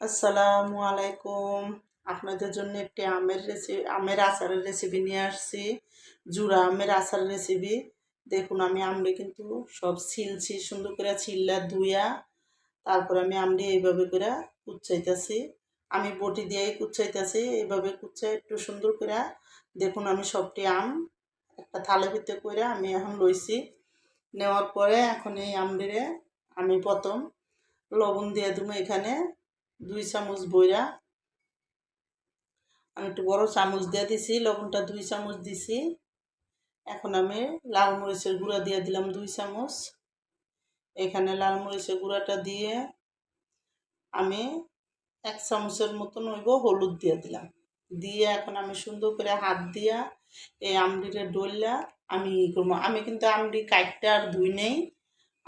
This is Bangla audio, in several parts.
আসসালামু আলাইকুম। আপনাদের জন্য একটি আমের রেসিপি আমের আচারের রেসিপি নিয়ে আসছি। জুড়া আমের আচার রেসিপি দেখুন, আমি আমড়ি কিন্তু সব ছিলছি, সুন্দর করে ছিললা ধুইয়া তারপর আমি আমড়ি এইভাবে করে কুচাইতেছি আমি বটি দিয়েই কুচাইতেছি এইভাবে কুচাই একটু সুন্দর করে। দেখুন, আমি সবটি আম একটা থালে ভিতরে করে আমি এখন লইছি। নেওয়ার পরে এখন এই আমড়িরে আমি প্রথম লবণ দিয়ে দেবো এখানে। দুই চামচ বইরা। আমি একটু বড় চামচ দিয়ে দিছি, লবণটা দুই চামচ দিছি। এখন আমি লাল মরিচের গুঁড়া দিয়ে দিলাম দুই চামচ। এখানে লাল মরিচের গুঁড়াটা দিয়ে আমি এক চামচের মতন হইব হলুদ দিয়ে দিলাম। দিয়ে এখন আমি সুন্দর করে হাত দিয়া এই আমডিটা ডললা আমি ই করব। আমি কিন্তু আমডি কাটটা আর ধুই নেই।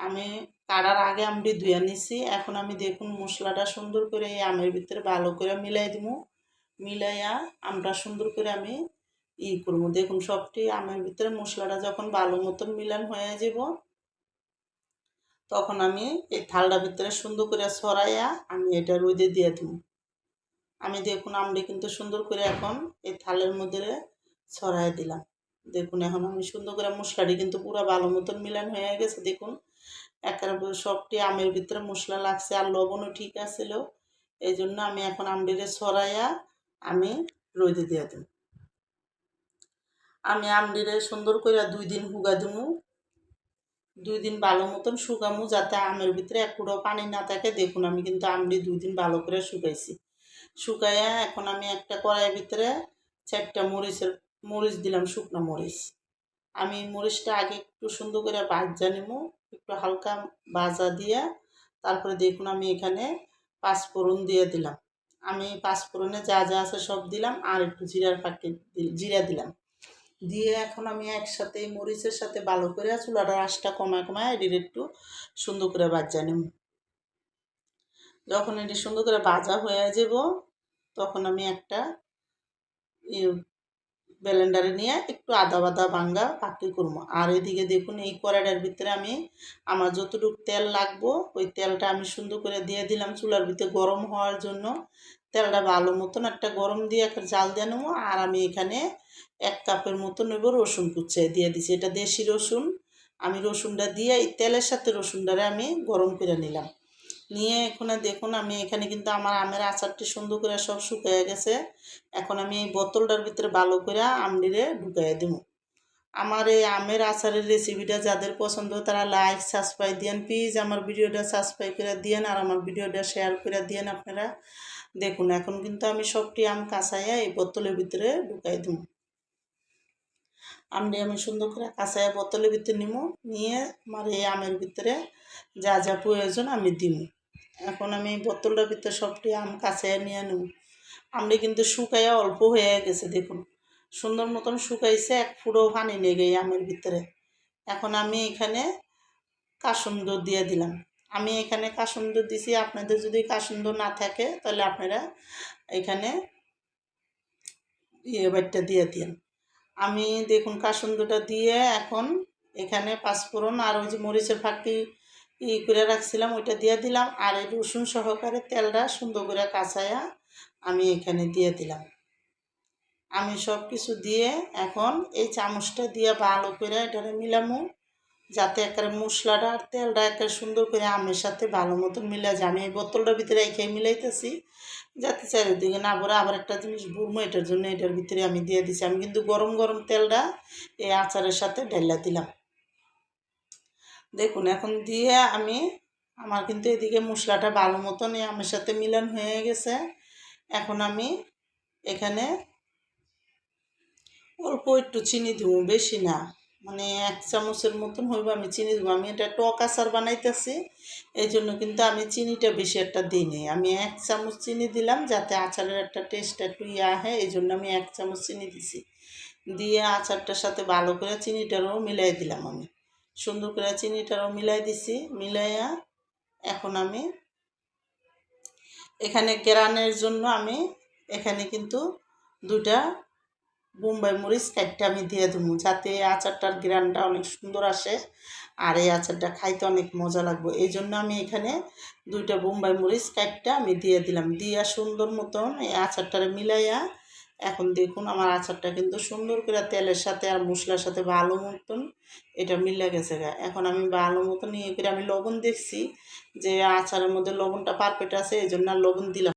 আমি কাড়ার আগে আমডি ধুয়ে নিছি। এখন আমি দেখুন মশলাটা সুন্দর করে এই আমের ভিতরে ভালো করে মিলাই দিব মিলাইয়া আমটা সুন্দর করে আমি ই করব দেখুন সবটি আমের ভিতরে মশলাটা যখন ভালো মতন মিলান হয়ে যাব, তখন আমি এই থালটার ভিতরে সুন্দর করে ছড়াইয়া আমি এটা রোদে দিয়ে দিব আমি দেখুন আমটি কিন্তু সুন্দর করে এখন এই থালের মধ্যে ছড়াই দিলাম। দেখুন এখন আমি সুন্দর করে মশলাটি কিন্তু পুরো ভালো মতন মিলান হয়ে গেছে। দেখুন একেবারে সবটি আমের ভিতরে মশলা লাগছে আর লবণও ঠিক আছিল। এই জন্য আমি এখন আমডিরে ছড়াইয়া আমি রোদে দিয়ে দেব। আমি আমডিরে সুন্দর করে দুই দিন হুগা দিমু। দুই দিন ভালো মতন শুকামু যাতে আমের ভিতরে এক কুড়ো পানি না থাকে। দেখুন, আমি কিন্তু আমডি দুই দিন ভালো করে শুকাইছি। শুকাইয়া এখন আমি একটা কড়াইয়ের ভিতরে চারটা মরিচের মরিচ দিলাম, শুকনো মরিচ। আমি মরিচটা আগে একটু সুন্দর করে ভাজা নিব একটু হালকা ভাজা দিয়ে তারপরে দেখুন আমি এখানে পাঁচফোড়ন দিয়ে দিলাম। আমি পাঁচফোড়নে যা যা আছে সব দিলাম আর একটু জিরার পাখি জিরা দিলাম। দিয়ে এখন আমি একসাথে মরিচের সাথে ভালো করে চুলাটার আঁশটা কমায় কমায় এটির একটু সুন্দর করে ভাজা নিব। যখন এটি সুন্দর করে ভাজা হয়ে যাব, তখন আমি একটা ব্লেন্ডারে নিয়ে একটু আদা বাদা ভাঙ্গা পাকি করব আর এদিকে দেখুন, এই কড়াইটার ভিতরে আমি আমার যতটুকু তেল লাগবো, ওই তেলটা আমি সুন্দর করে দিয়ে দিলাম চুলার ভিতরে গরম হওয়ার জন্য। তেলটা ভালো মতন একটা গরম দিয়ে একটা জাল দিয়ে নেব, আর আমি এখানে এক কাপের মতো নেব রসুন কুচিয়ে দিয়ে দিছি। এটা দেশি রসুন। আমি রসুনটা দিয়ে এই তেলের সাথে রসুনটারে আমি গরম করে নিলাম। নিয়ে এখানে দেখুন, আমি এখানে কিন্তু আমার আমের আচারটি সুন্দর করে সব শুকিয়ে গেছে। এখন আমি এই বোতলটার ভিতরে ভালো করে আমডিরে ঢুকাই দেবো। আমার এই আমের আচারের রেসিপিটা যাদের পছন্দ তারা লাইক সাবস্ক্রাইব দিয়েন। প্লিজ আমার ভিডিওটা সাবস্ক্রাইব করে দিয়েন আর আমার ভিডিওটা শেয়ার করে দিয়েন আপনারা। দেখুন, এখন কিন্তু আমি সবটি আম কাঁচাইয়া এই বোতলের ভিতরে ঢুকাই দেবো। আমটি আমি সুন্দর করে কাঁচাইয়া বোতলের ভিতরে নিব। নিয়ে আমার এই আমের ভিতরে যা যা প্রয়োজন আমি দিব। এখন আমি বোতলটার ভিতরে সবটি আম কাছে নিয়ে নেব। আমটি কিন্তু শুকাইয়া অল্প হয়ে গেছে, দেখুন। সুন্দর মতন শুকাইছে, এক ফুটো পানি লেগে আমের ভিতরে। এখন আমি এখানে কাসুন্দর দিয়ে দিলাম। আমি এখানে কাসুন্দর দিছি, আপনাদের যদি কাসুন্দর না থাকে, তাহলে আপনারা এখানে ইয়ে বাটটা দিয়ে দিন আমি দেখুন কাসুন্দরটা দিয়ে এখন এখানে পাঁচফোড়ন আর ওই যে মরিচের ফাঁকি ই করে রাখছিলাম, ওইটা দিয়ে দিলাম। আর এই রসুন সহকারে তেলটা সুন্দর করে কাঁচায়া আমি এখানে দিয়ে দিলাম। আমি সব কিছু দিয়ে এখন এই চামচটা দিয়ে ভালো করে এটারে মিলামু, যাতে একেবারে মশলাটা আর তেলটা একেবারে সুন্দর করে আমের সাথে ভালো মতো মিলা যায়। আমি এই বোতলটার ভিতরে রেখে মিলাইতেছি, যাতে চারিদিকে না ভরে আবার একটা জিনিস বুড়মো, এটার জন্য এটার ভিতরে আমি দিয়ে দিছি। আমি কিন্তু গরম গরম তেলটা এই আচারের সাথে ঢেলা দিলাম। দেখুন, এখন দিয়ে আমি আমার কিন্তু এদিকে মশলাটা ভালো মতন আমার সাথে মিলন হয়ে গেছে। এখন আমি এখানে অল্প একটু চিনি দিব, বেশি না। মানে এক চামচের মতন হইব আমি চিনি দেবো। আমি এটা টক আচার বানাইতেছি, এই জন্য কিন্তু আমি চিনিটা বেশি একটা দিই আমি এক চামচ চিনি দিলাম যাতে আচারের একটা টেস্ট একটু ইয়ে আহে এই জন্য আমি এক চামচ চিনি দিছি। দিয়ে আচারটার সাথে ভালো করে চিনিটারও মিলাই দিলাম আমি। সুন্দর করে চিনিটারও মিলাই দিছি, মিলাইয়া এখন আমি এখানে কেরানের জন্য আমি এখানে কিন্তু দুটা বোম্বাই মরিচ কাঠটা আমি দিয়ে দেবো, যাতে আচারটার গ্রানটা অনেক সুন্দর আসে আর এই আচারটা খাইতে অনেক মজা লাগবে। এই জন্য আমি এখানে দুইটা বোম্বাই মরিচ কাঠটা আমি দিয়ে দিলাম, দিয়া সুন্দর মতন এই আচারটারে মিলাইয়া এখন দেখুন আমার আচারটা কিন্তু সুন্দর করে তেলের সাথে আর মশলার সাথে ভালো মতন এটা মিলে গেছে গা। এখন আমি ভালো মতন ইয়ে করে আমি লবণ দেখছি যে আচারের মধ্যে লবণটা পারফেক্ট আছে, এই জন্য আর লবণ দিলাম